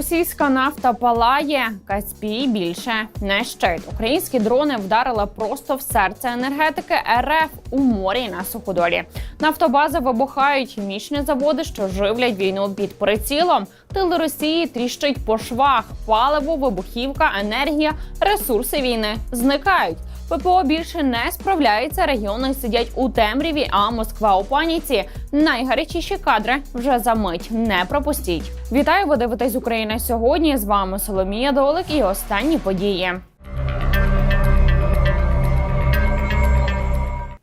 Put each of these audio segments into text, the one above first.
Російська нафта палає, Каспій більше не щит. Українські дрони вдарили просто в серце енергетики РФ у морі на суходолі. Нафтобази вибухають хімічні заводи, що живлять війну під прицілом. Тил Росії тріщить по швах. Паливо, вибухівка, енергія, ресурси війни зникають. ППО більше не справляється. Регіони сидять у темряві, а Москва у паніці. Найгарячіші кадри вже за мить. Не пропустіть. Вітаю, ви дивитесь Україна сьогодні. З вами Соломія Долик і останні події.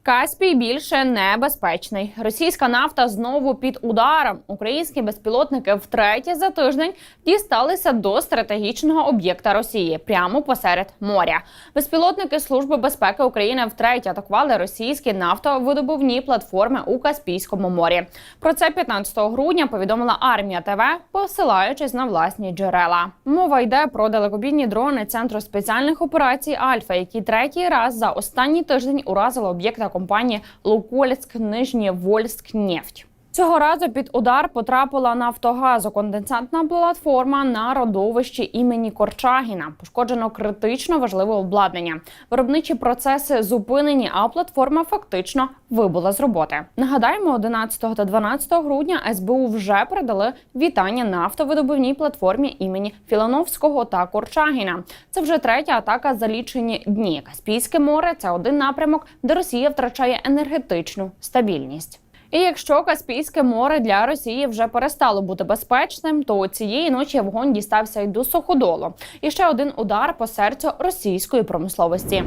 Каспій більше небезпечний. Російська нафта знову під ударом. Українські безпілотники втретє за тиждень дісталися до стратегічного об'єкта Росії прямо посеред моря. Безпілотники Служби безпеки України втретє атакували російські нафтовидобувні платформи у Каспійському морі. Про це 15 грудня повідомила армія ТВ, посилаючись на власні джерела. Мова йде про далекобійні дрони Центру спеціальних операцій Альфа, які третій раз за останній тиждень уразили об'єкта компанії Лукольськ Нижнєвольськ нефть. Цього разу під удар потрапила нафтогазоконденсантна платформа на родовищі імені Корчагіна. Пошкоджено критично важливе обладнання. Виробничі процеси зупинені, а платформа фактично вибула з роботи. Нагадаємо, 11 та 12 грудня СБУ вже передали вітання нафтовидобувній платформі імені Філановського та Корчагіна. Це вже третя атака за лічені дні. Каспійське море це один напрямок, де Росія втрачає енергетичну стабільність. І якщо Каспійське море для Росії вже перестало бути безпечним, то цієї ночі вогонь дістався й до суходолу. І ще один удар по серцю російської промисловості.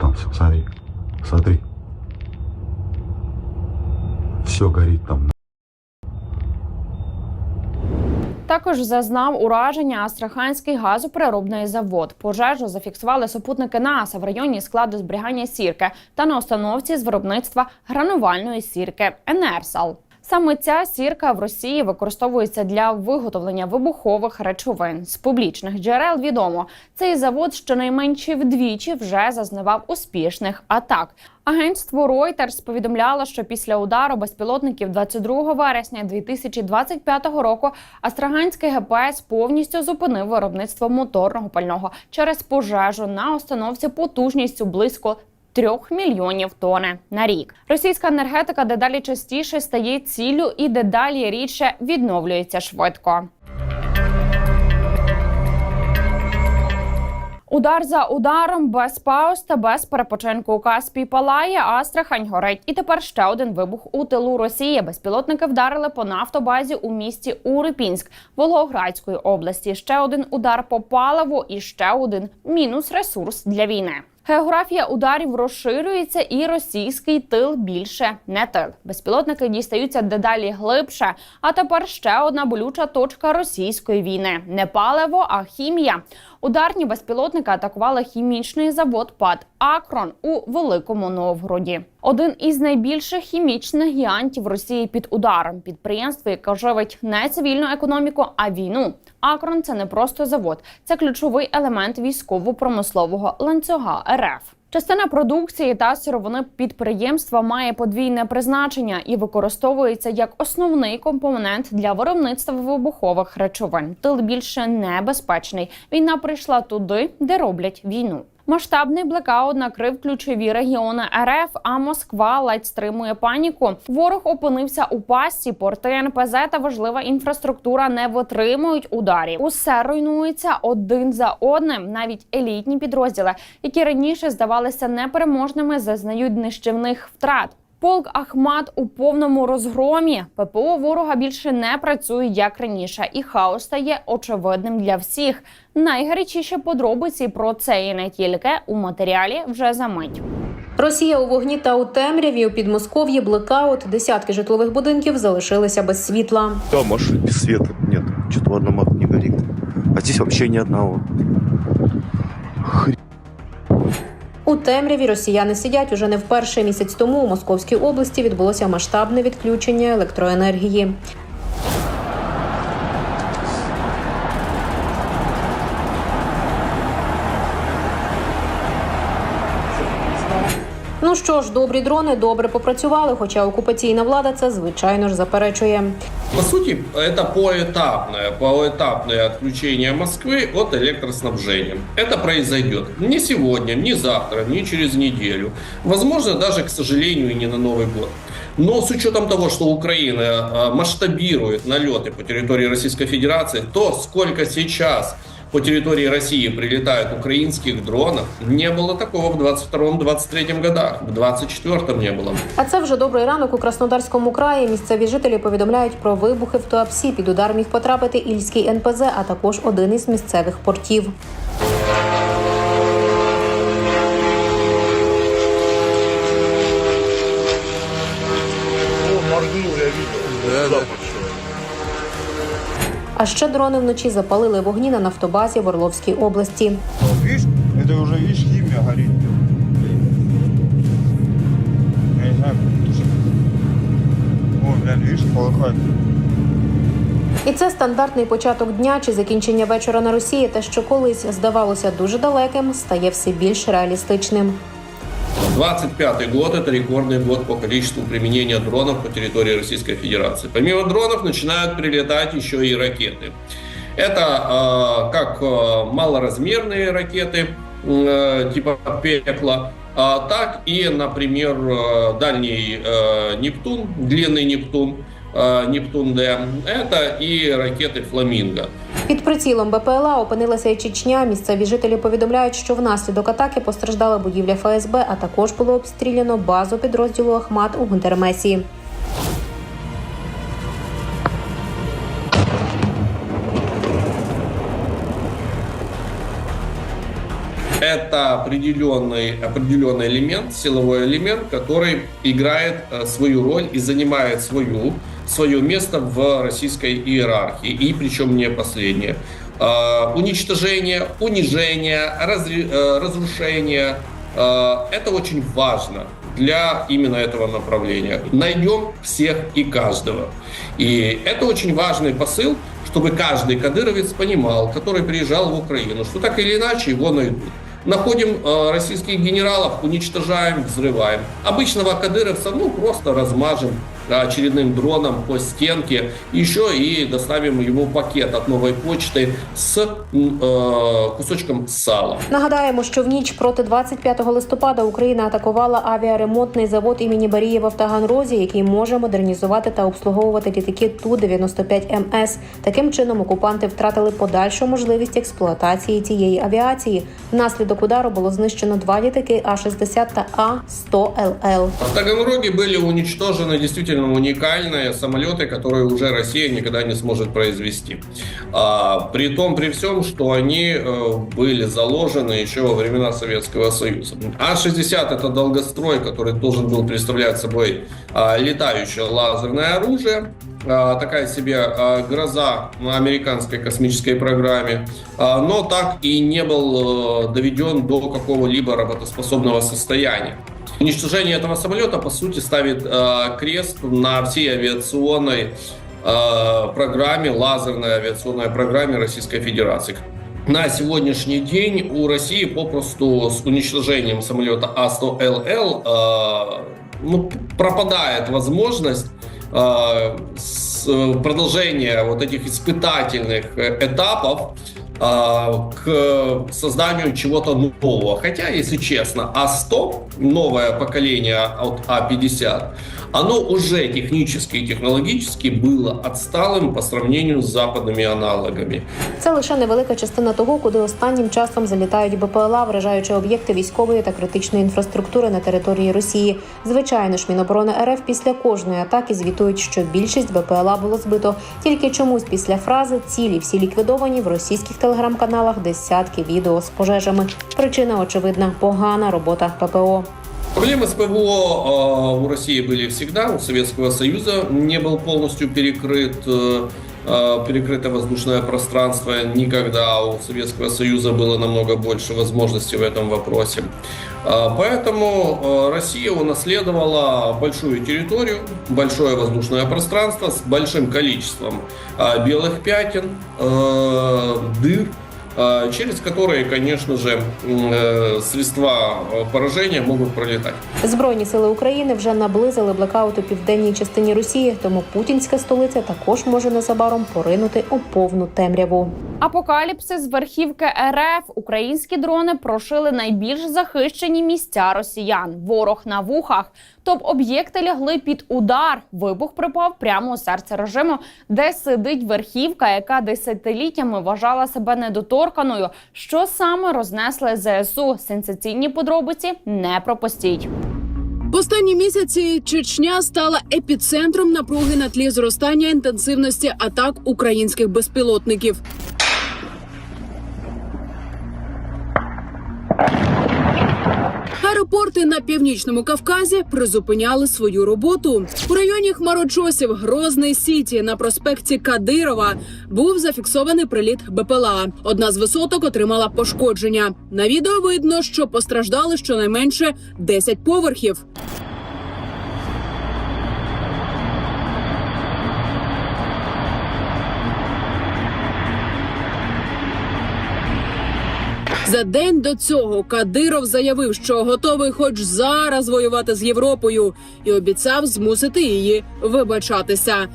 Там все, смотри, смотри. Все горить там. Також зазнав ураження Астраханський газопереробний завод. Пожежу зафіксували супутники НАСА в районі складу зберігання сірки та на установці з виробництва гранувальної сірки Енерсал. Саме ця сірка в Росії використовується для виготовлення вибухових речовин. З публічних джерел відомо, цей завод щонайменше вдвічі вже зазнавав успішних атак. Агентство Reuters повідомляло, що після удару безпілотників 22 вересня 2025 року Астраганський ГПС повністю зупинив виробництво моторного пального через пожежу на установці потужністю близько. Трьох мільйонів тони на рік російська енергетика дедалі частіше стає ціллю і дедалі рідше відновлюється швидко. Удар за ударом без пауз та без перепочинку у Каспій палає, Астрахань горить. І тепер ще один вибух у тилу Росії. Безпілотники вдарили по нафтобазі у місті Урипінськ Волгоградської області. Ще один удар по паливу і ще один мінус ресурс для війни. Географія ударів розширюється, і російський тил більше не тил. Безпілотники дістаються дедалі глибше. А тепер ще одна болюча точка російської війни: не паливо, а хімія. Ударні безпілотники атакували хімічний завод ПАД Акрон у Великому Новгороді. Один із найбільших хімічних гігантів Росії під ударом. Підприємство, яке живить не цивільну економіку, а війну. Акрон це не просто завод, це ключовий елемент військово-промислового ланцюга РФ. Частина продукції та сировини підприємства має подвійне призначення і використовується як основний компонент для виробництва вибухових речовин. Тил більше небезпечний. Війна прийшла туди, де роблять війну. Масштабний блекаут накрив ключові регіони РФ, а Москва ледь стримує паніку. Ворог опинився у пасті, порти НПЗ та важлива інфраструктура не витримують ударів. Усе руйнується один за одним. Навіть елітні підрозділи, які раніше здавалися непереможними, зазнають нищівних втрат. Полк Ахмат у повному розгромі. ППО ворога більше не працює як раніше, і хаос стає очевидним для всіх. Найгарячіші подробиці про це і не тільки у матеріалі вже за мить. Росія у вогні та у темряві у Підмосков'ї блекаут. Десятки житлових будинків залишилися без світла. Да, может, без света нет. Что-то в одном окне горит. А здесь вообще ни одного. У темряві росіяни сидять уже не вперше місяць тому. У Московській області відбулося масштабне відключення електроенергії. Ну що ж, добрі дрони добре попрацювали, хоча окупаційна влада це звичайно ж заперечує. По сути, это поэтапное, поэтапное отключение Москвы от электроснабжения. Это произойдет не сегодня, не завтра, не через неделю. Возможно, даже, к сожалению, и не на Новый год. Но с учетом того, что Украина э, масштабирует налеты по территории Российской Федерации, то сколько сейчас по территории России прилетают украинских дронов, не было такого в 22-23 годах, в 24 не было. А це вже добрий ранок у Краснодарському краї. Місцеві жителі повідомляють про вибухи в Туапсі. Під удар міг потрапити Ільський НПЗ, а також один із місцевих портів. А ще дрони вночі запалили вогні на нафтобазі в Орловській області. Видишь, это уже, видишь, химия горит. Я не знаю, как это О, блядь, видишь, полыхает. І це стандартний початок дня чи закінчення вечора на Росії. Те, що колись здавалося дуже далеким, стає все більш реалістичним. 25 год – это рекордный год по количеству применения дронов по территории Российской Федерации. Помимо дронов начинают прилетать еще и ракеты. Это э, как э, малоразмерные ракеты э, типа «Пекла», а так и, например, э, дальний э, «Нептун», длинный «Нептун», э, «Нептун-Д». Это и ракеты «Фламинго». Під прицілом БПЛА опинилася і Чечня. Місцеві жителі повідомляють, що внаслідок атаки постраждала будівля ФСБ, а також було обстріляно базу підрозділу Ахмат у Гунтермесі. это определенный, определенный элемент, силовой элемент, который играет э, свою роль и занимает свою, свое место в российской иерархии, и причем не последнее. Э, Уничтожение, унижение, э, разрушение э, – это очень важно для именно этого направления. Найдем всех и каждого. И это очень важный посыл, чтобы каждый кадыровец понимал, который приезжал в Украину, что так или иначе его найдут. Находим э, российских генералов, уничтожаем, взрываем. Обычного кадыровца, ну, просто размажем очередным дроном по стенке. Еще и доставим ему пакет от новой почты с м, э, кусочком сала. Нагадаємо, що в ніч проти 25 листопада Україна атакувала авіаремонтний завод імені Барієва в Таганрозі, який може модернізувати та обслуговувати літаки ту 95 МС. Таким чином окупанти втратили подальшу можливість експлуатації цієї авіації. Внаслідок удару було знищено два літаки А-60 та А-100 ЛЛ. В Таганроге были уничтожены действительно уникальные самолеты, которые уже Россия никогда не сможет произвести. А, при том, при всем, что они э, были заложены еще во времена Советского Союза. А-60 это долгострой, который должен был представлять собой а, летающее лазерное оружие. А, такая себе а, гроза на американской космической программе, но так и не был э, доведен до какого-либо работоспособного состояния. Уничтожение этого самолета, по сути, ставит э, крест на всей авиационной э, программе, лазерной авиационной программе Российской Федерации. На сегодняшний день у России попросту с уничтожением самолета А-100ЛЛ э, ну, пропадает возможность э, с- продолжения вот этих испытательных э, этапов к созданию чего-то нового. Хотя, если честно, А100, новое поколение от А50, оно уже технически и технологически было отсталым по сравнению с западными аналогами. Це лише невелика частина того, куди останнім часом залітають БПЛА, вражаючи об'єкти військової та критичної інфраструктури на території Росії. Звичайно ж, Міноборони РФ після кожної атаки звітують, що більшість БПЛА було збито. Тільки чомусь після фрази цілі всі ліквідовані в російських телеграм-каналах десятки відео з пожежами. Причина очевидна погана робота ППО. Проблемы с ПВО э, у России были всегда, у Советского Союза не был полностью перекрыт, э, э, перекрыто воздушное пространство никогда, у Советского Союза было намного больше возможностей в этом вопросе. Э, Поэтому э, Россия унаследовала большую территорию, большое воздушное пространство с большим количеством белых пятен, э, дыр, через которые, конечно же, м, э, средства э, поражения могут пролетать. Збройні сили України вже наблизили блекаут у південній частині Росії, тому путінська столиця також може незабаром поринути у повну темряву. Апокаліпсис з верхівки РФ. Українські дрони прошили найбільш захищені місця росіян. Ворог на вухах. Топ-об'єкти лягли під удар. Вибух припав прямо у серце режиму, де сидить верхівка, яка десятиліттями вважала себе недоторканою. Що саме рознесли ЗСУ? Сенсаційні подробиці не пропустіть. Останні місяці Чечня стала епіцентром напруги на тлі зростання інтенсивності атак українських безпілотників. Аеропорти на північному Кавказі призупиняли свою роботу. У районі Хмарочосів Грозний Сіті на проспекті Кадирова був зафіксований приліт БПЛА. Одна з висоток отримала пошкодження. На відео видно, що постраждали щонайменше 10 поверхів. За день до цього Кадиров заявив, що готовий хоч зараз воювати з Європою, і обіцяв змусити її вибачатися.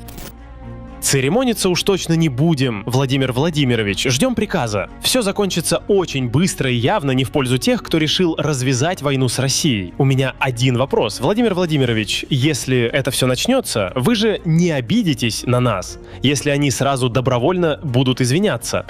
Церемониться уж точно не будем, Владимир Владимирович. Ждем приказа. Все закончится очень быстро и явно не в пользу тех, кто решил развязать войну с Россией. У меня один вопрос. Владимир Владимирович, если это все начнется, вы же не обидитесь на нас, если они сразу добровольно будут извиняться.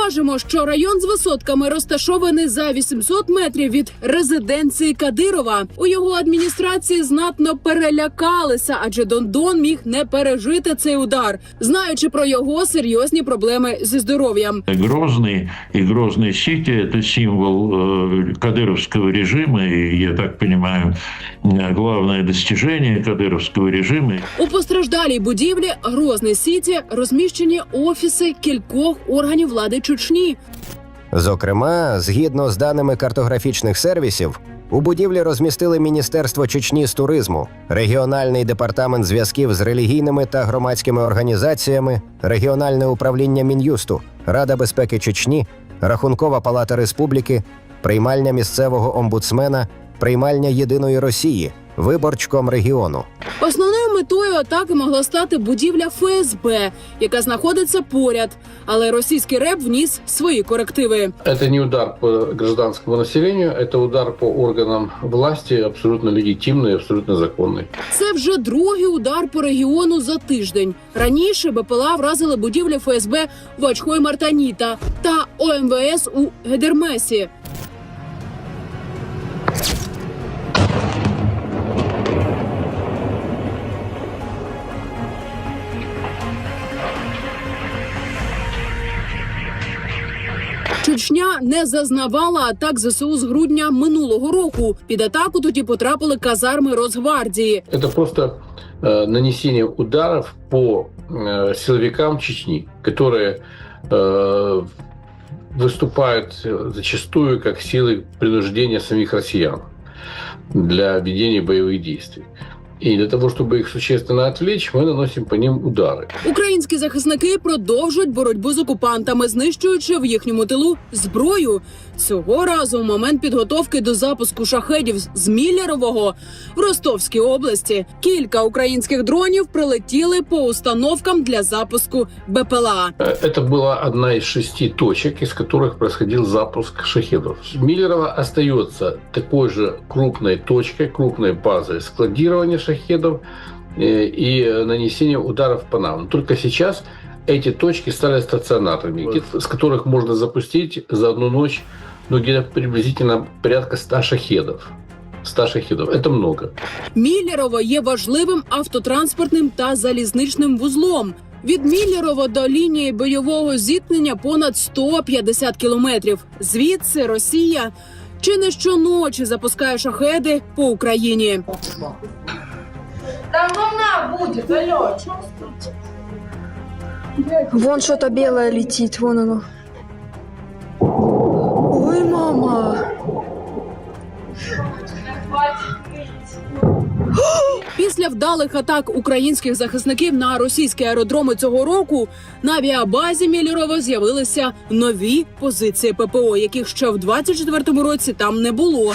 Зауважимо, що район з висотками розташований за 800 метрів від резиденції Кадирова. У його адміністрації знатно перелякалися, адже Дондон міг не пережити цей удар, знаючи про його серйозні проблеми зі здоров'ям. Грозный и Грозный Сити – это символ э, кадыровского режима, и, я так понимаю, э, главное достижение кадыровского режима. У постраждалій будівлі Грозний Сіті розміщені офіси кількох органів влади Чечні. Зокрема, згідно з даними картографічних сервісів, у будівлі розмістили Міністерство Чечні з туризму, регіональний департамент зв'язків з релігійними та громадськими організаціями, регіональне управління Мін'юсту, Рада безпеки Чечні, Рахункова палата республіки, приймальня місцевого омбудсмена, приймальня Єдиної Росії, виборчком регіону. Основною метою атаки могла стати будівля ФСБ, яка знаходиться поряд, але російський реп вніс свої корективи. Это не удар по гражданскому населению, это удар по органам власти, абсолютно легитимный, абсолютно законный. Це вже другий удар по регіону за тиждень. Раніше БПЛА вразили будівлі ФСБ в Очхой Мартаніта та ОМВС у Гедермесі. не зазнавала атак ЗСУ з грудня минулого року. Під атаку тоді потрапили казарми Росгвардії. Это просто э, нанесение ударов по э, силовикам Чечни, которые э, выступают э, зачастую как силы принуждения самих россиян для ведения боевых действий. И для того, чтобы их существенно отвлечь, мы наносим по ним удары. Українські захисники продовжують боротьбу з окупантами, знищуючи в їхньому тилу зброю. Цього разу у момент підготовки до запуску шахедів з Міллерового в Ростовській області кілька українських дронів прилетіли по установкам для запуску БПЛА. Э, Это была одна из шести точек, из которых происходил запуск шахедов. Миллерово остается такой же крупной точкой, крупной базой складирования шахедов э, и нанесения ударов по нам. Но Только сейчас эти точки стали стационарными, где-то с которых можно запустить за одну ночь ну, где-то приблизительно порядка 100 шахедов. 100 шахедов. Это много. Міллерово є важливим автотранспортним та залізничним вузлом. Від Міллєрово до лінії бойового зіткнення понад 150 кілометрів. Звідси Росія чи не щоночі запускає шахеди по Україні. Там волна будет, алло. Вон что-то белое летит, вон оно. Ой, мама. Після вдалих атак українських захисників на російські аеродроми цього року на авіабазі Мілірова з'явилися нові позиції ППО, яких ще в 24-му році там не було.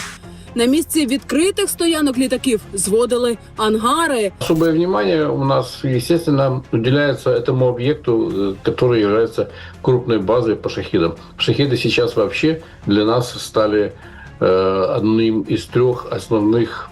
На місці відкритих стоянок літаків зводили ангари. Особое внимание у нас, естественно, уделяется этому объекту, э, который является крупной базой по шахидам. Шахиды сейчас вообще для нас стали э, одним из трех основных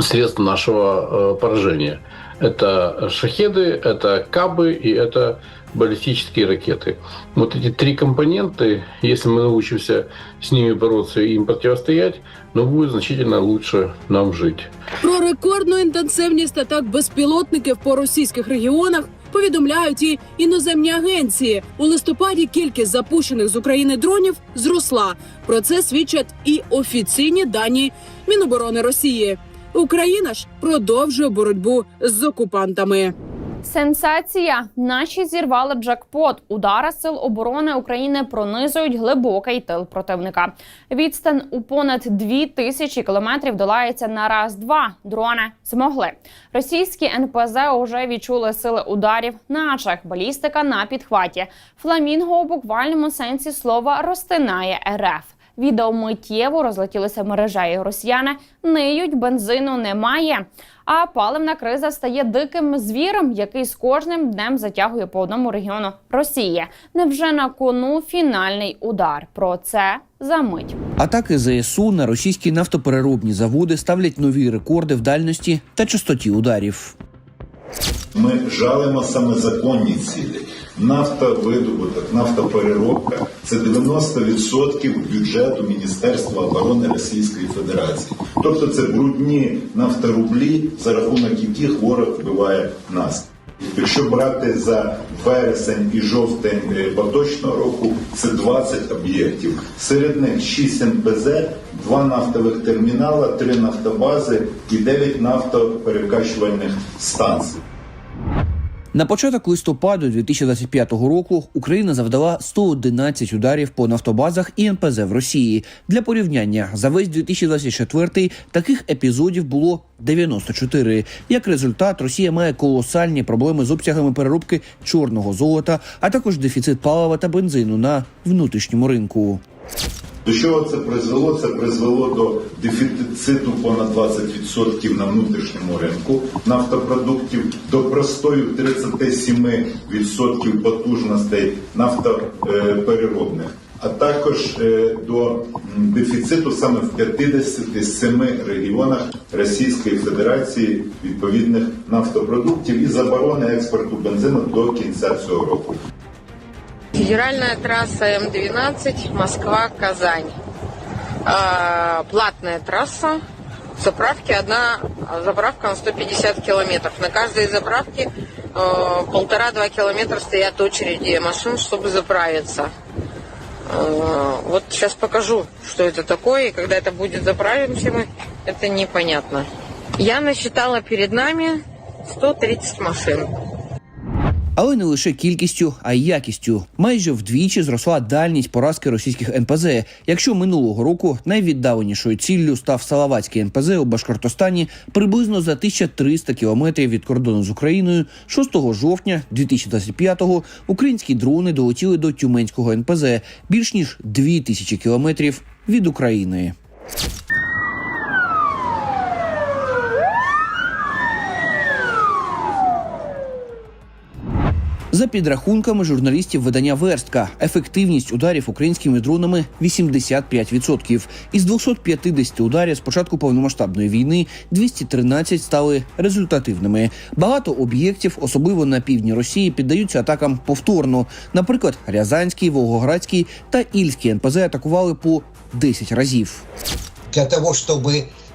средств нашего э, поражения. Это шахеды, это кабы и это баллистические ракеты. Вот эти три компоненты, если мы научимся с ними бороться и им противостоять, ну, будет значительно лучше нам жить. Про рекордну інтенсивність атак безпілотників по російських регіонах повідомляють і іноземні агенції. У листопаді кількість запущених з України дронів зросла. Про це свідчать і офіційні дані Міноборони Росії. Україна ж продовжує боротьбу з окупантами. Сенсація. Наші зірвали джекпот. Удари сил оборони України пронизують глибокий тил противника. Відстань у понад дві тисячі кілометрів долається на раз-два. Дрони змогли. Російські НПЗ уже відчули сили ударів, наче балістика на підхваті. Фламінго у буквальному сенсі слова розтинає РФ. Відео миттєво розлетілися мережею. Росіяни ниють, бензину немає. А паливна криза стає диким звіром, який з кожним днем затягує по одному регіону Росії. Невже на кону фінальний удар? Про це за мить. Атаки ЗСУ на російські нафтопереробні заводи ставлять нові рекорди в дальності та частоті ударів. Ми жалимо саме законні цілі. Нафтовидобуток, нафтопереробка це 90% бюджету Міністерства оборони Російської Федерації. Тобто це брудні нафторублі, за рахунок яких ворог вбиває нас. Якщо брати за вересень і жовтень поточного року, це 20 об'єктів. Серед них 6 НПЗ, 2 нафтових термінала, 3 нафтобази і 9 нафтоперекачувальних станцій. На початок листопаду 2025 року Україна завдала 111 ударів по нафтобазах і НПЗ в Росії. Для порівняння за весь 2024 таких епізодів було 94. Як результат, Росія має колосальні проблеми з обсягами переробки чорного золота, а також дефіцит палива та бензину на внутрішньому ринку. До чого це призвело? Це призвело до дефіциту понад 20% на внутрішньому ринку нафтопродуктів, до простою 37% потужностей нафтопереробних, а також е, до дефіциту саме в 57 регіонах Російської Федерації відповідних нафтопродуктів і заборони експорту бензину до кінця цього року. Федеральная трасса М12 Москва-Казань. А, Платная трасса. Заправки одна заправка на 150 километров. На каждой заправке э, полтора-два километра стоят очереди машин, чтобы заправиться. Э, Вот сейчас покажу, что это такое, и когда это будет заправимся мы, это непонятно. Я насчитала перед нами 130 машин. Але не лише кількістю, а й якістю. Майже вдвічі зросла дальність поразки російських НПЗ. Якщо минулого року найвіддаленішою ціллю став Салаватський НПЗ у Башкортостані приблизно за 1300 кілометрів від кордону з Україною, 6 жовтня 2025-го українські дрони долетіли до Тюменського НПЗ більш ніж 2000 кілометрів від України. За підрахунками журналістів видання Верстка, ефективність ударів українськими дронами 85%. Із 250 ударів з початку повномасштабної війни 213 стали результативними. Багато об'єктів, особливо на півдні Росії, піддаються атакам повторно. Наприклад, Рязанський, Волгоградський та Ільський НПЗ атакували по 10 разів. для того, э,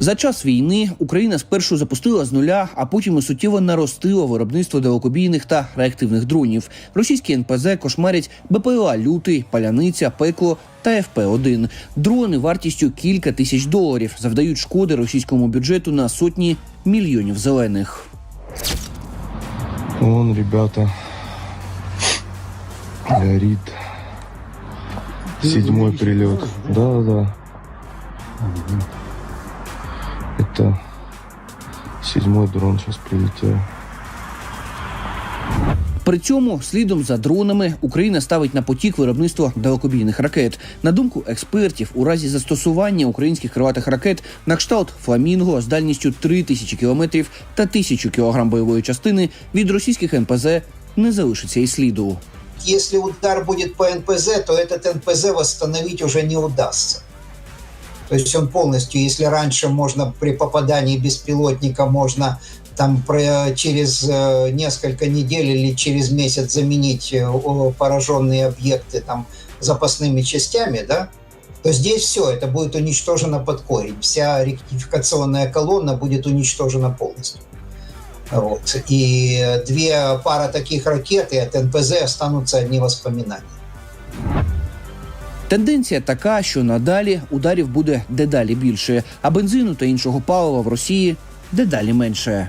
За час війни Україна спершу запустила з нуля, а потім і суттєво наростила виробництво далекобійних та реактивних дронів. Російські НПЗ кошмарять БПЛА Лютий, Паляниця, Пекло та ФП-1. Дрони вартістю кілька тисяч доларів завдають шкоди російському бюджету на сотні мільйонів зелених. Вон, ребята. Горит. Седьмой прилет. Да, да. Это седьмой дрон сейчас прилетел. При цьому слідом за дронами Україна ставить на потік виробництво далекобійних ракет. На думку експертів, у разі застосування українських крилатих ракет на кшталт фламінго з дальністю 3000 кілометрів та 1000 кілограм бойової частини від російських НПЗ не залишиться і сліду. Если удар будет по НПЗ, то этот НПЗ восстановить уже не удастся. То есть он полностью, если раньше можно при попадании беспилотника можно там через э, несколько недель или через месяц заменить э, пораженные объекты там запасными частями, да, то здесь все, это будет уничтожено под корень. Вся ректификационная колонна будет уничтожена полностью. Вот. И две пара таких ракет и от НПЗ останутся одни воспоминания. Тенденція така, що надалі ударів буде дедалі більше, а бензину та іншого палива в Росії дедалі менше.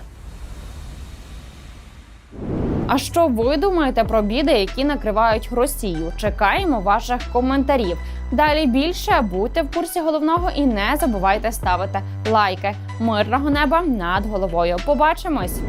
А що ви думаєте про біди, які накривають Росію? Чекаємо ваших коментарів. Далі більше будьте в курсі головного і не забувайте ставити лайки. Мирного неба над головою. Побачимось!